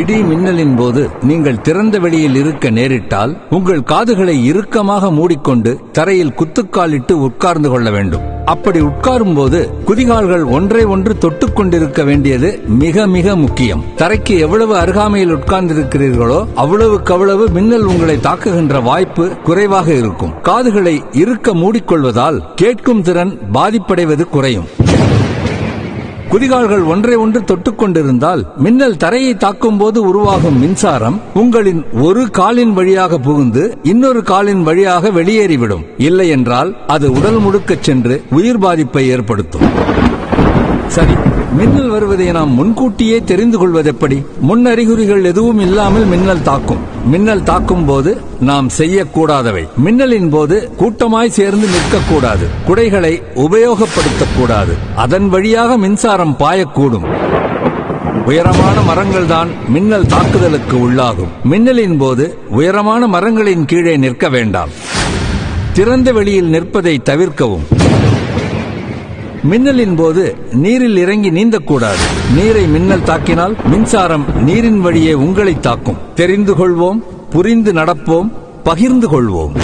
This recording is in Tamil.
இடி மின்னலின் போது நீங்கள் திறந்த வெளியில் இருக்க நேரிட்டால் உங்கள் காதுகளை இறுக்கமாக மூடிக்கொண்டு தரையில் குத்துக்காலிட்டு உட்கார்ந்து கொள்ள வேண்டும். அப்படி உட்காரும் போது குதிகால்கள் ஒன்றை ஒன்று தொட்டுக்கொண்டிருக்க வேண்டியது மிக மிக முக்கியம். தரைக்கு எவ்வளவு அருகாமையில் உட்கார்ந்திருக்கிறீர்களோ அவ்வளவுக்கு அவ்வளவு மின்னல் உங்களை தாக்குகின்ற வாய்ப்பு குறைவாக இருக்கும். காதுகளை இறுக்க மூடிக்கொள்வதால் கேட்கும் திறன் பாதிப்படைவது குறையும். குதிகால்கள் ஒன்றை ஒன்று தொட்டுக்கொண்டிருந்தால் மின்னல் தரையை தாக்கும் போது உருவாகும் மின்சாரம் உங்களின் ஒரு காலின் வழியாக புகுந்து இன்னொரு காலின் வழியாக வெளியேறிவிடும். இல்லை என்றால் அது உடல் முழுக்கச் சென்று உயிர் பாதிப்பை ஏற்படுத்தும். சரி மின்னல் வருவதை நாம் முன்கூட்டியே தெரிந்து கொள்வதெப்படி? முன்னறிகுறிகள் முன் அறிகுறிகள் எதுவும் இல்லாமல் மின்னல் தாக்கும். மின்னல் தாக்கும் போது நாம் செய்யக்கூடாதவை. மின்னலின் போது கூட்டமாய் சேர்ந்து நிற்கக்கூடாது. குடைகளை உபயோகப்படுத்தக்கூடாது. அதன் வழியாக மின்சாரம் பாயக்கூடும். உயரமான மரங்கள் தான் மின்னல் தாக்குதலுக்கு உள்ளாகும். மின்னலின் போது உயரமான மரங்களின் கீழே நிற்க வேண்டாம். திறந்த வெளியில் நிற்பதை தவிர்க்கவும். மின்னலின் போது நீரில் இறங்கி நீந்தக்கூடாது. நீரை மின்னல் தாக்கினால் மின்சாரம் நீரின் வழியே உங்களை தாக்கும். தெரிந்து கொள்வோம் புரிந்து நடப்போம் பகிர்ந்து கொள்வோம்.